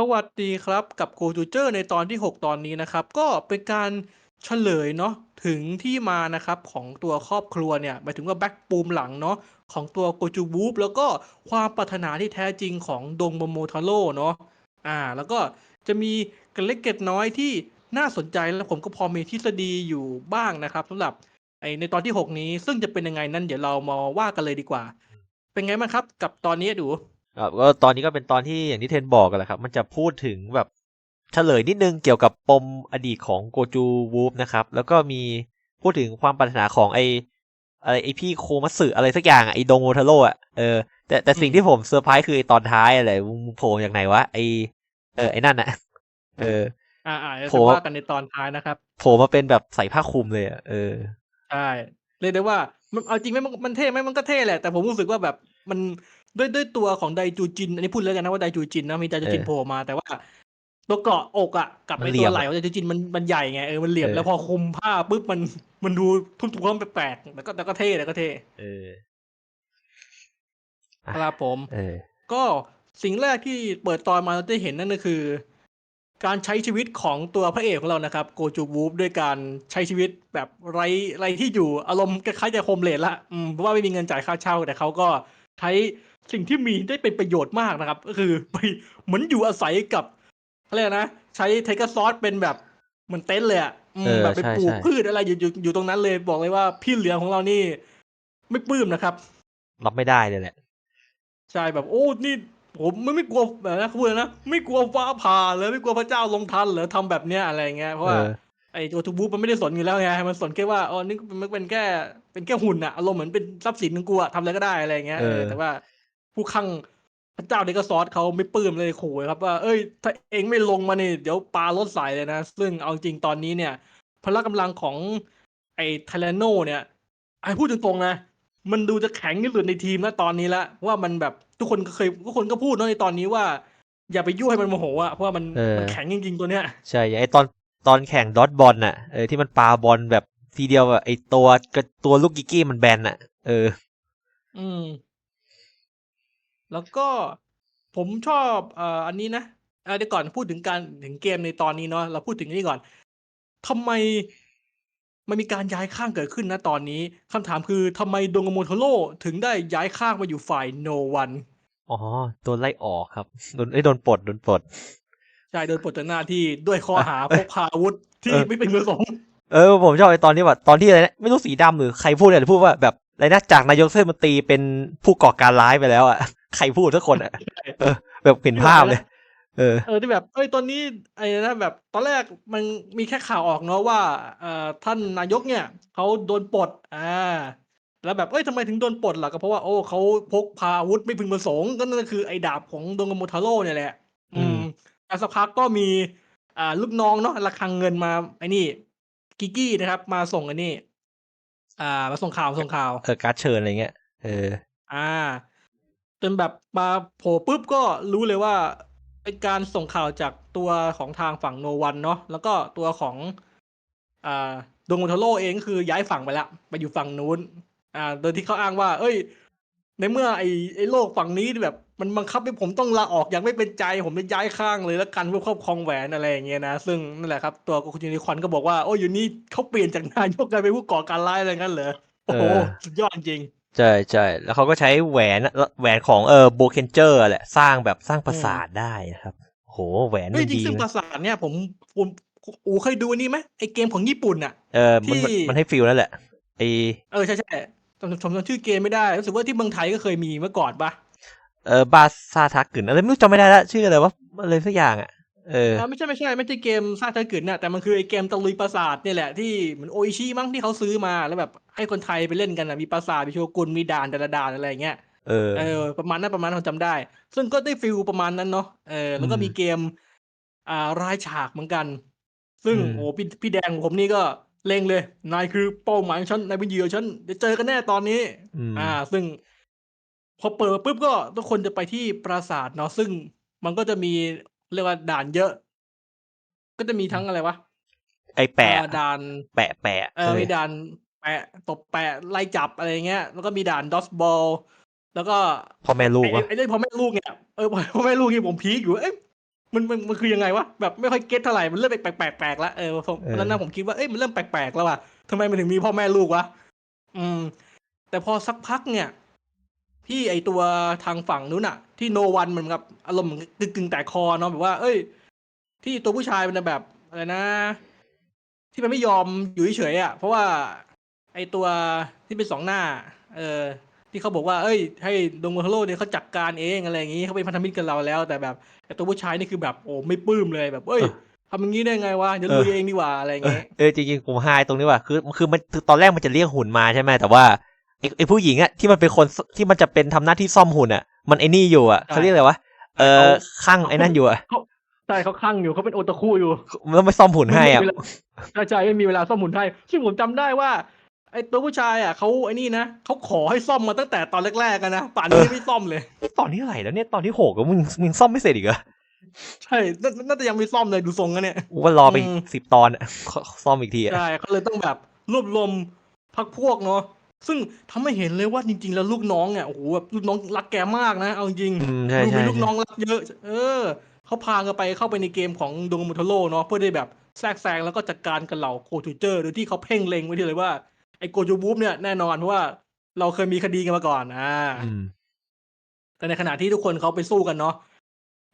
สวัสดีครับกับ Go to j e r ในตอนที่ 6 ตอนนี้นะครับ ก็เป็นการเฉลยเนาะถึงที่มานะครับของตัวครอบครัวเนี่ยหมายถึงว่าแบ็กปูมหลังเนาะของตัวโกจูบูฟแล้วก็ความปรารถนาที่แท้จริงของดงโมโมทาโร่เนาะอ่า แล้วก็จะมีเกร็ดเล็กเก็ดน้อยที่น่าสนใจแล้วผมก็พอมีทฤษฎีอยู่บ้างนะครับสำหรับไอในตอนที่ 6 นี้ซึ่งจะเป็นยังไงนั้นเดี๋ยวเรามาว่ากันเลยดีกว่า เป็นไงบ้างครับ กับตอนนี้ดู ครับก็ตอนนี้ก็เป็นตอนที่อย่างที่เทนบอกกันแหละครับ มันจะพูดถึงแบบเฉลยนิดนึงเกี่ยวกับปมอดีตของโกจูวูฟนะครับ แล้วก็มีพูดถึงความปรารถนาของไออะไรไอพี่โคมัตสึอะไรสักอย่างอะไอโดงโมทาโร่อะเออแต่แต่สิ่งที่ผมเซอร์ไพรส์คือไอตอนท้ายอะไรมึงโผล่จากไหนวะไอเออไอนั่นอะเออ อ่าอ่าเดี๋ยวโผล่จะมาว่ากันในตอนท้ายนะครับโผล่มาเป็นแบบใส่ผ้าคลุมเลยอะเออใช่เรียกได้ว่ามันเอาจริงไหมมันมันเท่ไหมมันก็เท่แหละแต่ผมรู้สึกว่าแบบมัน ด้วยด้วยตัวของไดจูจิน อันนี้พูดแล้วกันนะว่าไดจูจินนะมีไดจูจินเออโผล่มาแต่ว่า ตัวเกราะอกอะกับมันไอเหลี่ตัยวมไหล่ของไดจูจินมันมันใหญ่ไงเออมันเหลี่ยมเออแล้วพอคุมผ้าปุ๊บมันมันดูทุ่มๆแปลกๆแต่ก็แต่ก็เท่แต่ก็เท่เออครับผมเออก็สิ่งแรกที่เปิดตอนมาเราได้เห็นนั่นก็คือ การใช้ชีวิตของตัวพระเอกของเรานะครับ โกจูวูฟด้วยการใช้ชีวิตแบบไร้ไร้ที่อยู่อารมณ์คล้ายๆจะโฮมเลดละอืมเพราะว่าไม่มีเงินจ่ายค่าเช่า แต่เขาก็ใช้ สิ่งที่มีได้เป็นประโยชน์มากนะครับ ก็คือไปเหมือนอยู่อาศัยกับอะไรยกนะ ใช้เทคซอสเป็นแบบเหมือนเต็นท์เลยอะอืมเออแบบไปใช่ปลูกใช่พืชอะไรอยู่อยู่อยู่ตรงนั้นเลยบอกเลยว่าพี่เหลือของเรานี่ ไม่ปลื้มนะครับ รับไม่ได้เลยแหละใช่แบบโอ้นี่ผมไม่ไม่กลัวแบบนะเขาพูดเลยนะไม่กลัวฟ้าผ่าเลยไม่กลัวพระเจ้าลงทันเหรอทำแบบเนี้ยอะไรเงี้ยเพราะว่าเออไอ้ตัวทูบูมันไม่ได้สนอยู่แล้วไงมันสนแค่ว่าอ๋อนี่มันเป็นแค่เป็นแค่หุ่นอะอารมณ์เหมือนเป็นทรัพย์สินของกูอะทำอะไรก็ได้อะไรเงี้ยเออเออแต่ว่า ผู้ข้างพระเจ้าเดกซอสเขาไม่ปลื้มเลยขู่ครับว่า เอ้ย ถ้าเองไม่ลงมาเนี่ยเดี๋ยวปาลดใส่เลยนะ ซึ่งเอาจริงตอนนี้เนี่ย พละกำลังของไอ้ไทเลโนเนี่ยไอ้พูดตรงๆนะ มันดูจะแข็งที่สุดในทีมแล้วตอนนี้ละว่ามันแบบทุกคนก็เคยทุกคนก็พูดเนาะในตอนนี้ว่า อย่าไปยั่วให้มันโมโหอะเพราะว่ามันเออมันแข็งจริงๆตัวเนี้ยใช่ไอตอนตอนแข่งดอทบอลน่ะเออที่มันปาบอลแบบทีเดียวอะไอตัวกระตัวลูกกิกกี้มันแบนน่ะเออ อืม แล้วก็ผมชอบเอ่ออันนี้นะเอ่อเดี๋ยวก่อนพูดถึงการถึงเกมในตอนนี้เนาะเราพูดถึงนี่ก่อนทำไมมันมีการย้ายข้างเกิดขึ้นนะตอนนี้คำถามคือทำไมดงโมโทโร่ถึงได้ย้ายข้างมาอยู่ฝ่ายโนวันอ๋อโดนไล่ออกครับโดนไอ้ยโดนปลดโดนปลดใช่โดยปลดจากหน้าที่ด้วยข้อหาพกพาอาวุธที่เออไม่เป็นมือสองเออผมชอบไอ้ตอนที่แบบตอนที่อะไรนะไม่รู้สีดำหรือใครพูดเนี่ยพูดว่าแบบ อะไรนะจากนายกเทศมนตรีเป็นผู้ก่อการร้ายไปแล้วอะใครพูดทุกคนอะเออแบบเห็นภาพเลย เออเออที่แบบเอ้ยตอนนี้ไอ้นะแบบ ตอนแรกมันมีแค่ข่าวออกเนาะว่าเอ่อท่านนายกเนี่ยเขาโดนปลดอ่าแล้วแบบเอ้ยทำไมถึงโดนปลดล่ะก็เพราะว่าโอ้เขาพกพาอาวุธไม่พึงประสงค์ก็นั่นก็คือไอ้ดาบของดงกโมทาโร่เนี่ยแหละ อือืมมแต่สักพักก็มี อ่าลูกน้องเนาะระคังเงินมาไอ้นี่ กิกกี้นะครับ มาส่งไอ้นี่ อ่ามาส่งข่าวส่งข่าวเออการ์ดเชิญอะไรเงี้ยเออ อ่า จนแบบมาโผล่ปุ๊บก็รู้เลยว่าเป็นการส่งข่าวจากตัวของทางฝั่งโนวันเนาะแล้วก็ตัวของ อ่าดงโมโทโร่เองก็คือย้ายฝั่งไปละไปอยู่ฝั่งนู้น อ่า โดยที่เขาอ้างว่า เอ้ย ในเมื่อไอ้ไอ้โลกฝั่งนี้แบบ มันบังคับให้ผมต้องลาออกอย่างไม่เป็นใจผมจะย้ายข้างเลยแล้วกันเพื่อครอบครองแหวนอะไรอย่างเงี้ยนะ ซึ่งนั่นแหละครับ ตัวคุณยูนิคอนก็บอกว่า โอ้ยอยู่นี่เขาเปลี่ยนจากนายกกลายเป็นผู้ก่อการร้ายอะไรงั้นเหรอโอ้โหเออสุดยอดจริงใช่ใช่แล้วเขาก็ใช้แหวนแหวนของเออโบเคนเจอร์แหละสร้างแบบสร้างปราสาทได้นะครับโหแหวนเฮ้มัยนจริงดีซึ่งปนะราสาทเนี่ยผมผมอูเคยดูอันนี้ไหมไอเกมของญี่ปุ่นอะเออมันมันที่มันให้ฟิลนั่นแหละไอเออใช่ใช่จำจำจำชื่อเกมไม่ได้รู้สึกว่าที่เมืองไทยก็เคยมีเมื่อก่อนปะ เออบาซาทักกึนอะไรไม่รู้จำไม่ได้ละชื่ออะไรวะอะไรสักอย่างอะเอออ่าไม่ใช่ไม่ใช่ไม่ใช่เกมซาตากินน่ะแต่มันคือไอเกมตะลุยปราสาทเนี่ยแหละที่เหมือนโออิชิมั้งที่เขาซื้อมาแล้วแบบให้คนไทยไปเล่นกันอะมีปราสาทมีโชกุนมีด่านแต่ละด่านอะไรอย่างเงี้ยเออเออประมาณนั้นประมาณนั้นผมจำได้ ซึ่งก็ได้ฟิลประมาณนั้นเนาะเออแล้วก็อืมมีเกม อ่ารายฉากเหมือนกัน ซึ่งอืมโอ้พี่พี่แดงผมนี่ก็เล็งเลย นายคือเป้าหมายของฉันนายเป็นเหยื่อฉันเดี๋ยวเจอกันแน่ตอนนี้อืมอ่า ซึ่ง พอเปิดมาปุ๊บก็ทุกคนจะไปที่ปราสาทเนาะซึ่งมันก็จะมีเรียกว่าด่านเยอะ ก็จะมีทั้งอะไรวะไอแปะอ่าด่านแปะแปะเออมีด่านแปะตบแปะไล่จับอะไรเงี้ย แล้วก็มีด่านดอสบอลแล้วก็พ่อแม่ลูกไอ้วะไอ้เรื่องพ่อแม่ลูกเนี่ยเออพ่อแม่ลูกนี่ผมพีคอยู่เอ้ยมันมันมันคือยังไงวะแบบไม่ค่อยเก็ตเท่าไหร่มันเริ่มแปลกแปลกแปลกแล้วเออผมเออตอนนั้นนะผมคิดว่าเอ้ยมันเริ่มแปลกๆแล้วว่ะทำไมมันถึงมีพ่อแม่ลูกวะอืม แต่พอสักพักเนี่ย ที่ไอตัวทางฝั่งนู้นอะที่โนวันมันกับอารมณ์เหมือนกึ่งกึ่งแต่คอเนาะแบบว่า เอ้ย ที่ตัวผู้ชายมันนแบบอะไรนะ ที่มันไม่ยอมอยู่เฉยๆอะเพราะว่า ไอตัวที่เป็นสองหน้า เออ ที่เขาบอกว่า เอ้ย ให้ดงโมโทโร่เนี่ยเขาจัดการเองอะไรอย่างงี้เขาเป็นพันธมิตรกับเราแล้ว แต่แบบแต่ตัวผู้ชายนี่คือแบบโอ้ไม่ปลื้มเลยแบบ เอ้ยทำอย่างนี้ได้ไงวะเดี๋ยวลุยเองดีกว่าอะไรอย่างเงี้ยเออจริงๆผมไฮตรงนี้ว่ะคือคือมันตอนแรกมันจะเรียกหุ่นมาใช่ไหมแต่ว่า ไอ้ไอ้ผู้หญิงอะที่มันเป็นคนที่มันจะเป็นทำหน้าที่ซ่อมหุ่นอะมันไอ้นี่อยู่อะใช่เขาเรียกอะไรวะเออข้างไอ้นั่นอยู่อะเขาใช่เขาคลั่งอยู่เขาเป็นโอตาคุอยู่แล้วไม่ซ่อมหุ่นให้อะไม่มีเวลาใช่ใช่ไม่มีเวลาซ่อมหุ่นให้ซึ่งผมจำได้ว่าไอ้ตัวผู้ชายอะเขาไอ้นี่นะเขาขอให้ซ่อมมาตั้งแต่ตอนแรกๆกันนะป่านนี้ไม่ซ่อมเลย ตอนที่เท่าไหร่แล้วเนี่ยตอนที่หกแล้วมึงมึงซ่อมไม่เสร็จอีกเหรอใช่นาน่าจะยังไม่ซ่อมเลยดูทรงกันเนี่ยกูว่ารอไปอืมสิบตอนอะซ่อมอีกทีอะใช่เขาเลยต้องแบบรวบรวมพักพวกเนาะ ซึ่งทำให้เห็นเลยว่าจริง ๆ แล้วลูกน้องเนี่ยโอ้โหแบบลูกน้องรักแกมากนะเอาจริงอืมใช่ดูใช่มีลูกใช่น้องรักเยอะ เออเขาพากันไปเข้าไปในเกมของดงมุทโร่เนาะเพื่อได้แบบแทรกแซงแล้วก็จัดการกับเหล่าโคจูเจอร์โดยที่เขาเพ่งเล็งไว้ที่เลยว่าไอ้โกจูบูฟเนี่ยแน่นอนเพราะว่าเราเคยมีคดีกันมาก่อนอ่าอืมแต่ในขณะที่ทุกคนเขาไปสู้กันเนาะ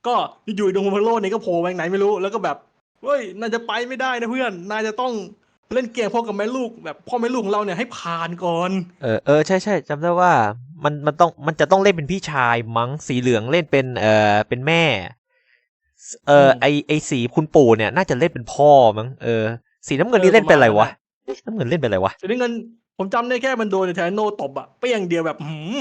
ก็อยู่ๆดงมุทโร่เนี่ยก็โผล่มาจากไหนไม่รู้แล้วก็แบบเฮ้ยนายจะไปไม่ได้นะเพื่อนนายจะต้อง เล่นเกมพ่อกับแม่ลูกแบบพ่อแม่ลูกของเราเนี่ยให้ผ่านก่อน เออเออใช่ใช่จำได้ว่ามันมันต้องมันจะต้องเล่นเป็นพี่ชายมั้งสีเหลืองเล่นเป็นเออเป็นแม่ เออไอไอสีคุณปู่เนี่ย น่าจะเล่นเป็นพ่อมั้งเออสีน้ำเงินนี่เล่นเป็นอะไรวะเอ๊ะน้ำเงินเล่นเป็นอะไรวะส่วนนี้เงินผมจำได้แค่มันโดนแทนโนตบอะเปี้ยงเดียวแบบหืม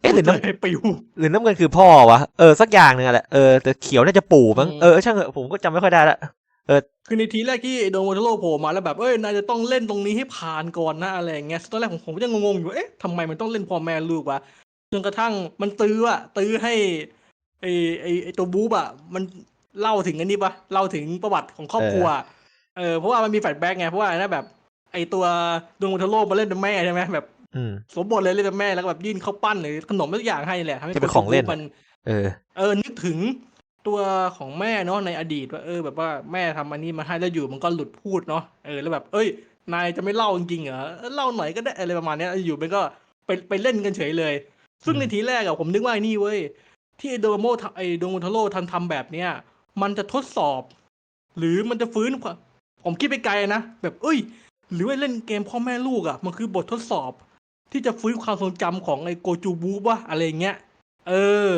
เอ๊ะหรือน้เลยปิวำหรือน้ำเงินคือพ่อวะเออสักอย่างหนึ่งอะแหละเออแต่เขียวน่าจะปู่มั้งอืมเออช่างเถอะผมก็จำไม่ค่อยได้ละ คือในทีแรกที่โดนวอเตอร์โลโผล่มาแล้วแบบเอ้ยนายจะต้องเล่นตรงนี้ให้ผ่านก่อนนะอะไรอย่างเงี้ยตอนแรกผมผมก็ยังงงๆอยู่เอ๊ะทำไมมันต้องเล่นพ่อแม่ลูกวะจนกระทั่งมันตื้ออะตื้อให้ไอไอไอตัวบู๊บอะมันเล่าถึงอันนี้ปะเล่าถึงประวัติของครอบครัวอะเออเพราะว่ามันมีแฟลชแบ็กไงเพราะว่าไอ้นะแบบ ไอตัวดวงวอเตอร์โลมาเล่นเป็นแม่ใช่ไหมแบบอืมสมบทเลยเล่นเป็นแม่แล้วก็แบบยื่นข้าวปั้นหรือขนมทุกอย่างให้แหละทำให้จะเป็นของเล่นมันเออ เออนึกถึง ตัวของแม่เนาะในอดีตว่าเออ แบบว่าแม่ทำอันนี้มาให้แล้วอยู่มันก็หลุดพูดเนาะเออแล้วแบบ เอ้ย นายจะไม่เล่าจริงๆเหรอเล่าหน่อยก็ได้อะไรประมาณเนี้ยอยู่มันก็ไปไปเล่นกันเฉยเลย ซึ่งในทีแรกอะผมนึกว่าไอ้นี่เว้ยที่ไอโดโมไอ้โดโมทาโร่ทันทำแบบเนี้ยมันจะทดสอบ หรือมันจะฟื้นความผมคิดไปไกลนะแบบเอ้ย หรือว่าเล่นเกมพ่อแม่ลูกอะมันคือบททดสอบ ที่จะฟื้นความทรงจำของไอ้โกจูบูวะอะไรเงี้ยเออ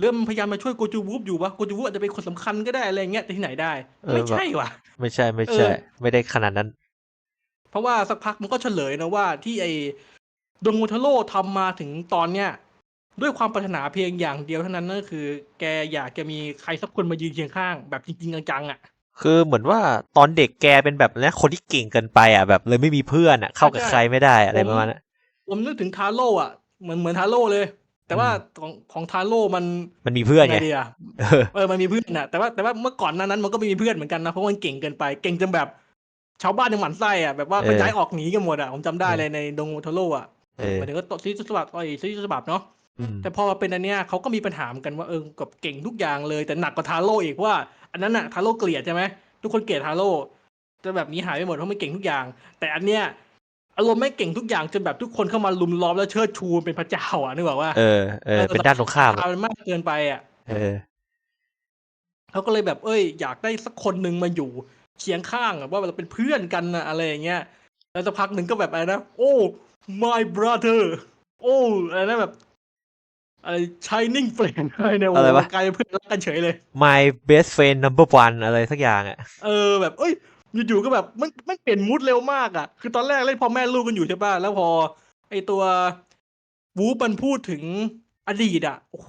เริ่มนพยายามมาช่วยโกจูวูฟอยู่วะโกจูวูฟอาจจะเป็นคนสำคัญก็ได้อะไรเงี้ยแต่ที่ไหนได้เออไม่ใช่ว่ะไม่ใช่ไม่ใช่เออไม่ได้ขนาดนั้น เพราะว่าสักพักมันก็เฉลยนะว่าที่ไอ้ดงโมทาโร่ทำมาถึงตอนเนี้ยด้วยความปรารถนาเพียงอย่างเดียวเท่านั้นนั่นคือ แกอยากจะมีใครสักคนมายืนเคียงข้างแบบจริงๆจังๆอะ คือเหมือนว่าตอนเด็กแกเป็นแบบนะคนที่เก่งเกินไปอะแบบเลยไม่มีเพื่อนอะเข้ากับใช่ใครไม่ได้อะไรผมประมาณนั้นผมนึกถึงทาโร่อะเหมือนเหมือนทาโร่เลย แต่ว่าอืมของของทาโร่มันมันมีเพื่อนไงไงดีอะเออเออมันมีเพื่อนนะแต่ว่าแต่ว่าเมื่อก่อนหนานั้นมันก็ไม่มีเพื่อนเหมือนกันนะเพราะว่ามันเก่งเกินไปเก่งจนแบบ ชาวบ้านยังหมั่นไส้อะแบบว่าเออเขาย้ายออกหนีกันหมดอะผมจำได้เลยในดงโทโร่อะเออหมายถึงก็ตซีรีส์ฉบับไอ้ซีรีส์ฉบับเนาะอืมแต่พอมาเป็นอันเนี้ยเขาก็มีปัญหาเหมือนกันว่าเออกับเก่งทุกอย่างเลยแต่หนักกว่าทาโร่อีกเพราะว่าอันนั้นอะทาโร่เกลียดใช่ไหมทุกคนเกลียดทาโร่จะแบบหนี้หายไปหมดเพราะมันเก่งทุกอย่าง แต่อันเนี้ย อารมณ์ไม่เก่งทุกอย่างจนแบบทุกคนเข้ามาลุมล้อมแล้วเชิดชูเป็นพระเจ้าอะนึกออกว่าเออเออเป็นด้านตรงข้ามพาอะมันมากเกินไปอะเออเขาก็เลยแบบเอ้ย อยากได้สักคนหนึ่งมาอยู่เคียงข้างอะว่าเราเป็นเพื่อนกันนะอะไรอย่างเงี้ยแล้วสักพักหนึ่งก็แบบอะไรนะโอ้ my brother โอ้อะไรนะแบบอะไร shining flame อะไรเนี่ยโอ้อะไรวะกลายเป็นเพื่อนรักกันเฉยเลย my best friend number one อะไรสักอย่างอะเออแบบเอ้ย อยู่ๆก็แบบมันมันเปลี่ยนมูดเร็วมากอะ คือตอนแรกเล่นพ่อแม่ลูกกันอยู่ใช่ป่ะแล้วพอ ไอตัววูฟมันพูดถึงอดีตอะโอ้โห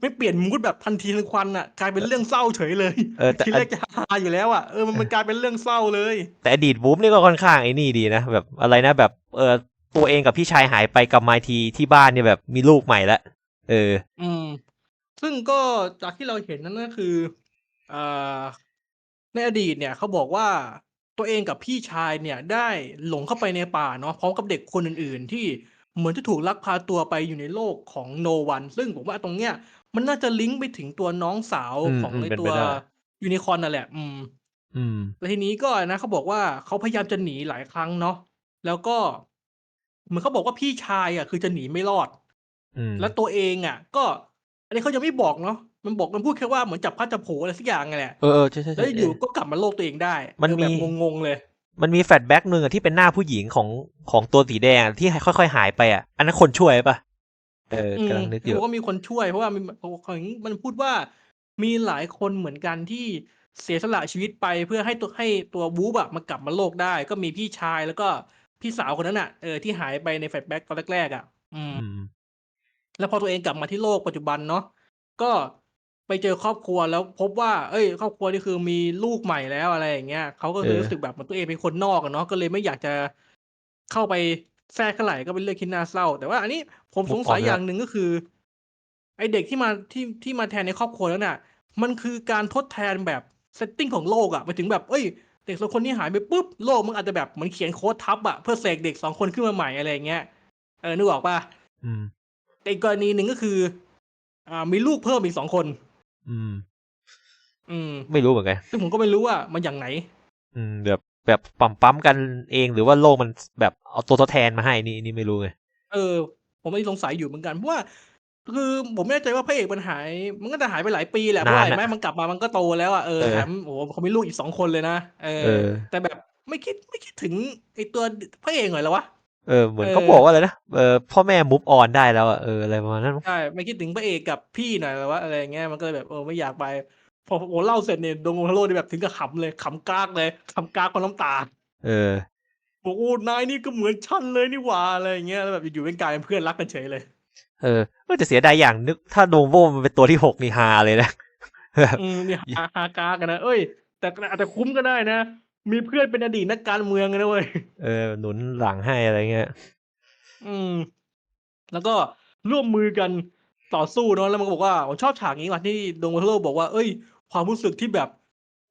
ไม่เปลี่ยนมูดแบบทันทีทันควันอะกลายเป็นเรื่องเศร้าเฉยเลยเออแต่ ทีแรกจะฮาอยู่แล้วอะเออมันมันกลายเป็นเรื่องเศร้าเลย แต่อดีตบูมนี่ก็ค่อนข้างไอ้นี่ดีนะ แบบอะไรนะแบบเออตัวเองกับพี่ชายหายไปกลับมาทีที่บ้านเนี่ยแบบมีลูกใหม่แล้วเออ อืม ซึ่งก็จากที่เราเห็นนั่นก็คือเอ่อ ในอดีตเนี่ยเขาบอกว่าตัวเองกับพี่ชายเนี่ยได้หลงเข้าไปในป่าเนาะพร้อมกับเด็กคนอื่น ๆ ที่เหมือนจะถูกลักพาตัวไปอยู่ในโลกของโนวันซึ่งผมว่าตรงเนี้ยมันน่าจะลิงก์ไปถึงตัวน้องสาวอืมของอืมในเป็นตัไปวได้ ยูนิคอร์นนั่นแหละ อืม อืม แล้วทีนี้ก็นะเขาบอกว่าเขาพยายามจะหนีหลายครั้งเนาะแล้วก็เหมือนเขาบอกว่าพี่ชายอะคือจะหนีไม่รอด อืม แล้วตัวเองอะ ก็ อันนี้เขายังไม่บอกเนาะ มันบอกมันพูดแค่ว่าเหมือนจับพลัดจับผลูอะไรสักอย่างไงแหละเออเออใช่ใช่แล้วใช่อยู่ก็กลับมาโลกตัวเองได้ มันเออแบบมีงงๆเลย มันมีแฟลชแบ็กหนึ่งอะที่เป็นหน้าผู้หญิงของของตัวสีแดงอะที่ค่อยๆหายไปอะ อันนั้นคนช่วยปะเอออืมกำลังนึกอยู่บอกว่ามีคนช่วยเพราะว่ามันของมันพูดว่ามีหลายคนเหมือนกันที่เสียสละชีวิตไปเพื่อให้ตัวให้ตัวบู๊บอะมากลับมาโลกได้ ก็มีพี่ชายแล้วก็พี่สาวคนนั้นอะเออที่หายไปในแฟลชแบ็กตอนแรกๆอะ อืมอืมแล้วพอตัวเองกลับมาที่โลกปัจจุบันเนาะก็ ไปเจอครอบครัวแล้วพบว่า เอ้ย ครอบครัวนี่คือมีลูกใหม่แล้ว อะไรอย่างเงี้ย เขาก็เลยเออรู้สึกแบบเหมือนตัวเองเป็นคนนอกอะเนาะ ก็เลยไม่อยากจะเข้าไปแทรกเท่าไหร่ ก็เป็นเรื่องที่น่าเศร้า แต่ว่าอันนี้ผมสงสัยอย่างหนึ่ง ก็คือ ไอเด็กที่มา ที่ ที่มาแทนในครอบครัวแล้วน่ะ มันคือการทดแทนแบบเซตติ้งของโลกอะไปถึงแบบเอ้ย เด็กสองคนนี้หายไปปุ๊บ โลกมันอาจจะแบบเหมือนเขียนโค้ดทับอะ เพื่อเสกเด็กสองคนขึ้นมาใหม่ อะไรอย่างเงี้ย เออ นึกออกปะอืม แต่อีกกรณีหนึ่งก็คือ อ่า มีลูกเพิ่มอีกสองคน อืม อืมไม่รู้เหมือนกันซึ่งผมก็ไม่รู้ว่ามันอย่างไหน อืมแบบแบบปั๊มปั๊มกันเองหรือว่าโลกมันแบบเอาตัวทดแทนมาให้นี่นี่ไม่รู้ไงเออ ผมไม่สงสัยอยู่เหมือนกันเพราะว่า คือผมไม่แน่ใจว่าพระเอกมันหาย มันก็จะหายไปหลายปีแหละเพราะว่าเห็นไหมมันกลับมามันก็โตแล้วอะเออเออแถมโอ้โหเขามีลูกอีกสองคนเลยนะเออเออ แต่แบบไม่คิดไม่คิดถึงไอตัวพระเอกหน่อยเหรอวะ เออเหมือนเออเขาบอกว่าอะไรนะเออพ่อแม่มุฟออนได้แล้วอะเอออะไรประมาณนั้นมั้งใช่ไม่คิดถึงพระเอกกับพี่หน่อยเหรอวะอะไรอย่างเงี้ยมันก็เลยแบบเออไม่อยากไป พอโอ้เล่าเสร็จเนี่ยดงโงทาโร่นี่แบบถึงกับขำเลยขำกากเลยขำกากคนน้ำตา เออบอกโอ้นายนี่ก็เหมือนฉันเลยนี่หว่าอะไรอย่างเงี้ยแล้วแบบอยู่ๆเป็นกลายเป็นเพื่อนรักกันเฉยเลย เออเออแต่เสียดายอย่างนึกถ้าโดโวมันเป็นตัวที่หกนี่ฮาเลยนะแบบอืมเนี่ยฮาฮากากันนะเอ้ย แต่ก็อาจจะคุ้มก็ได้นะ มีเพื่อนเป็นอดีตนักการเมืองนะเว้ย เออ หนุนหลังให้อะไรเงี้ย อืม แล้วก็ร่วมมือกันต่อสู้เนาะ แล้วมันก็บอกว่าผมชอบฉากนี้ว่ะที่ดงวัลโลบอกว่า เอ้ย ความรู้สึกที่แบบ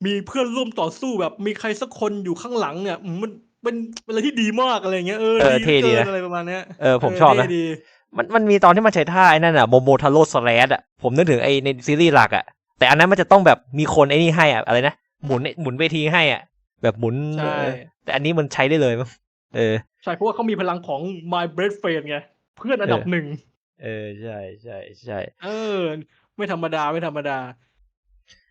มีเพื่อนร่วมต่อสู้แบบ มีใครสักคนอยู่ข้างหลังเนี่ยอืมมันเป็นเป็นอะไรที่ดีมากอะไรเงี้ย เออเออเท่ดีเกินะอะไรประมาณเนี้ย เออ ผมชอบนะเท่ดีมันมันมีตอนที่มันใช้ท่าไอ้นั่นอะโมโมทาโร่สแลดอะผมนึกถึงไอ้ในซีรีส์หลักอะแต่อันนั้นมันจะต้องแบบมีคนไอ้นี่ให้อะอะไรนะ หมุนหมุนเวทีให้อะ แบบหมุนใช่เออแต่อันนี้มันใช้ได้เลยมั้งเออ ใช่เพราะว่าเขามีพลังของ my bread friend ไง เพื่อนอันดับเออหนึ่งเออ ใช่ใช่ใช่เออ ไม่ธรรมดาไม่ธรรมดา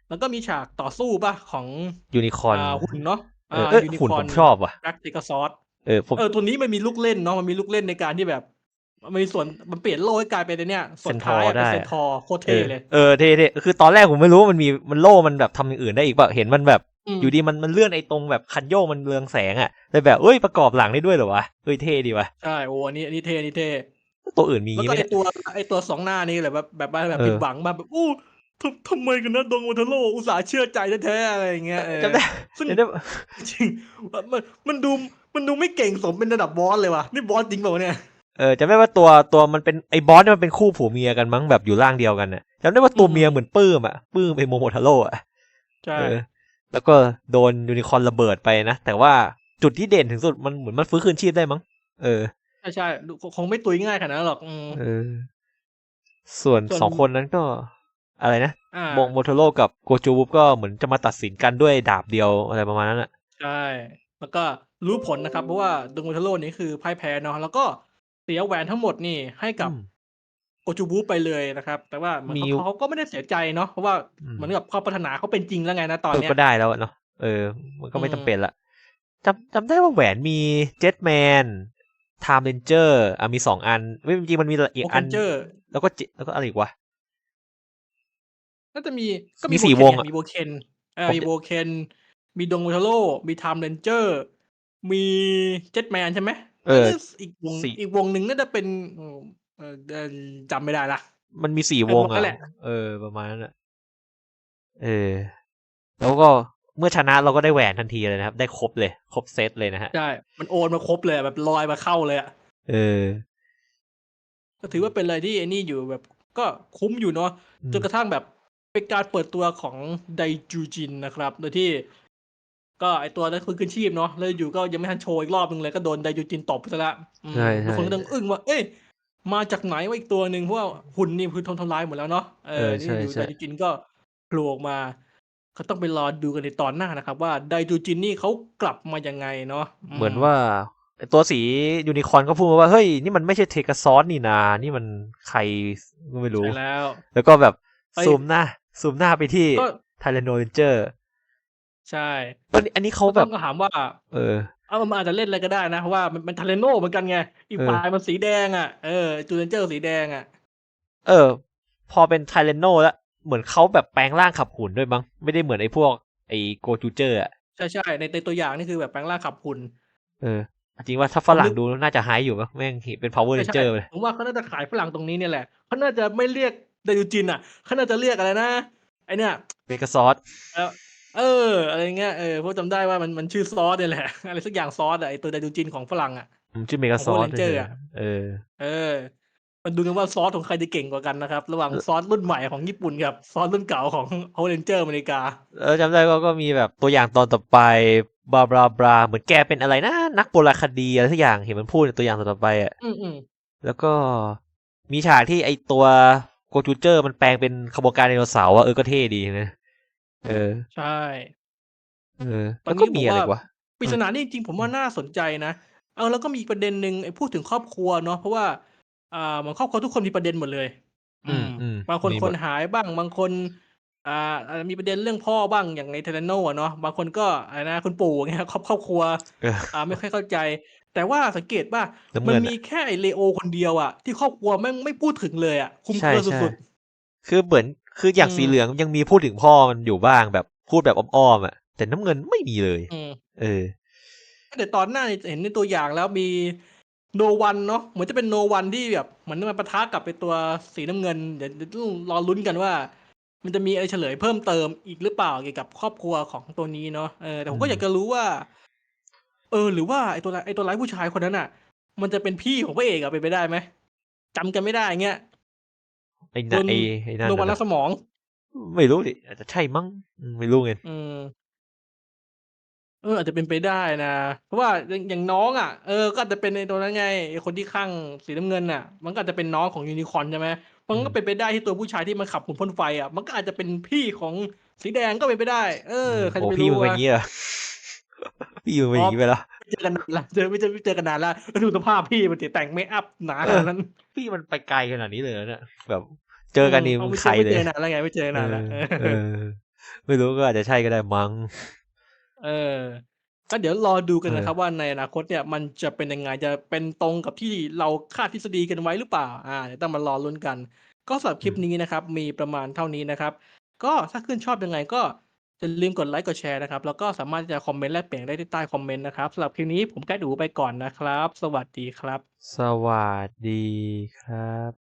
แล้วก็มีฉากต่อสู้ป่ะ ของยูนิคอร์นอ่าหุ่นเนาะเออเอยหุ่นผมชอบว่ะแบล็กติกซอสเออผมเออตัวนี้มันมีลูกเล่นเนาะมันมีลูกเล่นในการที่แบบมันมีส่วนมันเปลี่ยนโลกให้กลายเป็นไอ้เนี่ยส่วนท้ายอะเป็นเซนทอร์โคตรเอเท่อเลย เออเท่เท่คือตอนแรกผมไม่รู้ว่ามันมีมันโล่มันแบบทำอย่างอื่นได้อีกเปล่าเห็นมันแบบม อยู่ดีมันมันเลื่อนไอ้ตรงแบบคันโยกมันเรืองแสงอะเลยแบบเอ้ยประกอบหลังได้ด้วยเหรอวะเอ้ยเท่ดีวะใช่โอ้อันนี้อันนี้เท่อันนี้เท่ตัวอื่นมีแล้วงี้ก็ไหมไอเนี่ยตัวไอตัวสองหน้านี้แหละแบบแบบว่าแบบเออผิดหวังมากแบบอู้ทำทำไมกันนะดงวันทโลอุตส่าห์เชื่อใจแท้ๆอะไรอย่างเงี้ยเออจำได้ซึ่งจำได้จริงมันมันดูมันดูไม่เก่งสมเป็นระดับบอสเลยว่ะนี่บอสจริงเปล่าวะเนี่ยเออจำได้ว่าตัวตัวมันเป็นไอ้บอสเนี่ยมันเป็นคู่ผัวเมียกันมั้งแบบอยู่ร่างเดียวกันน่ะจำได้ว่าตัวอืมเมียเหมือนปื้มอะปื้มไอ้โมโมทาโร่อะใช่เออ แล้วก็โดนยูนิคอร์นระเบิดไปนะ แต่ว่าจุดที่เด่นถึงสุดมันเหมือนมันฟื้นคืนชีพได้มั้ง เออ ใช่ใช่คงไม่ตุยง่ายขนาดนั้นหรอกอืมเออส่วนส่วนสองคนนั้นก็อะไรนะอ่าโมโมทาโร่กับโกจูบุก็เหมือนจะมาตัดสินกันด้วยดาบเดียวอะไรประมาณนั้นอะใช่ แล้วก็รู้ผลนะครับ เพราะว่าดงวันทโลนี่คือพ่ายแพ้เนาะแล้วก็เสียแหวนทั้งหมดนี่ให้กับอืมโก จูบูไปเลยนะครับ แต่ว่าเหมือนมี เขาเขาก็ไม่ได้เสียใจเนาะเพราะว่าอืมเหมือนกับความปรารถนาเขาเป็นจริงแล้วไงนะตอนเออเนี้ย ก็ได้แล้วอะเนาะเออ มันก็ไม่อืม จำเป็นละจำจำได้ว่าแหวนมีเจ็ตแมนไทม์เรนเจอร์อะมีสองอันไม่จริงๆมันมีอีกโออัเคนเจอร์แล้วก็เจแล้วก็อะไรอีกวะ น่าจะมีก็มีมีสี่โบเคนวงอะ มีโบเคนเออผมมีโบเคนมีดงวันทโลมีไทม์เรนเจอร์มีเจ็ตแมนใช่ไหมเออ แล้วอีกวงสี่ อีกวงหนึ่งน่าจะเป็นเออ เออเออจำไม่ได้ละ มันมีสี่เออวงวงนั่อะนแหละเออ ประมาณนั้นอะเออ แล้วก็เมื่อชนะเราก็ได้แหวนทันทีเลยนะครับ ได้ครบเลย ครบเซตเลยนะฮะ ใช่ มันโอนมาครบเลยอะแบบลอยมาเข้าเลยอะเออ ก็ถือว่าเป็นอะไรที่ไอ้นี่อยู่แบบ ก็คุ้มอยู่เนาะอืมจนกระทั่งแบบเป็นการเปิดตัวของไดจูจินนะครับ โดยที่ ก็ไอตัวนั้นคือขึ้นชีพเนาะแล้วอยู่ก็ยังไม่ทันโชว์อีกรอบนึงเลยก็โดนไดจูจินตบไปซะละอืมใช่ทุกใช่คนก็ต้องอึ้งว่า เอ๊ะ มาจากไหนวะอีกตัวหนึ่งเพราะว่าหุ่นนี่คือทนทำลายหมดแล้วเนาะเอเอออนี่ใช่อยู่ใช่ไดจูจินก็โผล่ออกมาก็ต้องไปรอดูกันในตอนหน้านะครับ ว่าไดจูจินนี่เขากลับมายังไงเนาะเหมือนว่าไอ้ตัวสียูนิคอร์นก็พูดมาว่า เฮ้ย นี่มันไม่ใช่เทกาซอสนี่นา นี่มันใครก็ไม่รู้ใช่แล้ว แล้วก็แบบเอ้ยซูมหน้าซูมหน้าไปที่ก็ไทเลโนเรนเจอร์ ใช่อันนี้อันนี้เขาก็แบต้บองถามว่า เออ เอามันอาจจะเล่นอะไรก็ได้นะเพราะว่ามันเป็นทาเลโนเหมือนกันไง อีกเออฝ่ายมันสีแดงอะเออจูเลนเจอร์สีแดงอะ เออ พอเป็นไทเลโนแล้ว เหมือนเขาแบบแปลงร่างขับหุ่นด้วยมั้ง ไม่ได้เหมือนไอ้พวก ไอ้โกจูเจอร์อะใช่ใช่ในในตัวอย่างนี่คือแบบแปลงร่างขับหุ่นเออ จริงว่าถ้าฝรั่งดูน่าจะหายอยู่มั้งแม่งเห็นเป็น power ใช่ ranger ใช่เลยผมว่าเขาน่าจะขายฝรั่งตรงนี้เนี่ยแหละเขาน่าจะไม่เรียกไดจูจินอะเขาน่าจะเรียกอะไรนะไอเนี่ยเบกาซอส เออเออ อะไรเงี้ย เออเพราะจำได้ว่ามันมันชื่อซอสเนี่ยแหละ อะไรสักอย่างซอสอะไอตัวไดจูจินของฝรั่งอะ มันชื่อเมกาซอของส Power Ranger อะ เออ เออ มันดูกันว่าซอสของใครจะเก่งกว่ากันนะครับ ระหว่างซอสรุ่นใหม่ของญี่ปุ่นกับซอสรุ่นเก่าของ Power Ranger อเมริกา เออจำได้ก็ก็มีแบบตัวอย่างตอนต่อไปบลาบลาบลาเหมือนแกเป็นอะไรนะ นักโบราณคดีอะไรทุกอย่างเห็นมันพูดในตัวอย่างตอนต่อไปอะ อืมอืมแล้วก็มีฉากที่ไอตัวโกจูเจอร์มันแปลงเป็นขบวนการไดโนเสาร์อะเออก็เท่ดีนะ เออ ใช่ เออตอนแล้วก็นี้มีผมอะไรว่าวะปริศนานี่จริงๆผมว่าน่าสนใจนะ เอาแล้วก็มีอีกประเด็นหนึ่งไอ้พูดถึงครอบครัวเนาะเพราะว่า อ่าเหมือนครอบครัวทุกคนมีประเด็นหมดเลย อืมอืม บางคนมีหคมนด หายบ้างบางคน อ่าอาจจะมีประเด็นเรื่องพ่อบ้างอย่างในเทเลโนอะเนาะบางคนก็อะไรนะคุณปู่เงี้ยครอบครอบครัว เอออ่าไม่ค่อยเข้าใจ แต่ว่าสังเกตว่าน้ำเงินมันอะมีแค่ไอเลโอคนเดียวอะที่ครอบครัวแม่งไม่พูดถึงเลยอะคุ้มใช่เครือใช่ สุดคือเหมือน คืออย่างอืมสีเหลืองยังมีพูดถึงพ่อมันอยู่บ้างแบบพูดแบบอ้อมๆอะ แต่น้ำเงินไม่มีเลยๆอืมเออ แต่ตอนหน้าเนี่ยเห็นในตัวอย่างแล้วมีโนวันเนาะเหมือนจะเป็นโนวันที่แบบเหมือนมันปะทะกับไปตัวสีน้ำเงินเดี๋ยวเดี๋ยวต้องรอลุ้นกันว่า มันจะมีอะไรเฉลยเพิ่มเติมอีกหรือเปล่าเกี่ยวกับครอบครัวของตัวนี้เนาะเออแต่ผมก็อืมอยากจะรู้ว่า เออ หรือว่าไอตัวไอตัวร้ายผู้ชายคนนั้นอะ มันจะเป็นพี่ของพระเอกอะเป็นไปได้ไหมจำกันไม่ได้เงี้ย ไอ้โดนั่นนไอ้ไอ้นั่นโนวันน่ะรักสมอง ไม่รู้ดิอาจจะใช่มั้งอืมไม่รู้ไง อืมเอออาจจะเป็นไปได้นะ เพราะว่าอย่างอย่างน้องอะ เออก็อาจจะเป็นในตัวนั้นไงไอ้คนที่ข้างสีน้ำเงินน่ะ มันก็อาจจะเป็นน้องของยูนิคอร์นใช่ไหมมันก็เป็นไปได้ที่ตัวผู้ชายที่มันขับหุ่นพ่นไฟอะมันก็อาจจะเป็นพี่ของสีแดงก็เป็นไปได้ เออใครจะโอ้ไปพี่มึรู้งเป็นอวะย่างงี้เหรอ พี่มึงเป็นอย่างงี้ไปแล้วเจอกันนานละเจอไม่เจอไม่เจอกันนานละแล้วดูสภาพพี่มันติแต่งเมคอัพหนาขนาดนั้น พี่มันไปไกลขนาดนี้เลยเหรอเนี่ยแบบเจอกันนี่อามึงไม่ใครเจอเลไม่ยเจอนานแล้วไงไม่เจอเอกันนานอแล้วเออไม่รู้ก็อาจจะใช่ก็ได้มั้งเออก็เดี๋ยวรอดูกันเออนะครับว่าในอนาคตเนี่ยมันจะเป็นยังไงจะเป็นตรงกับที่เราคาดทฤษฎีกันไว้หรือเปล่า อ่าเดี๋ยวต้องมารอลุ้นกัน ก็สำหรับคลิปนี้นะครับ มีประมาณเท่านี้นะครับ ก็ถ้าขึ้นชอบยังไงก็ อย่าลืมกดไลค์กดแชร์นะครับ แล้วก็สามารถจะคอมเมนต์แลกเปลี่ยนได้ที่ใต้คอมเมนต์นะครับสำหรับคลิปนี้ผมแก้ดูไปก่อนนะครับ สวัสดีครับ สวัสดีครับ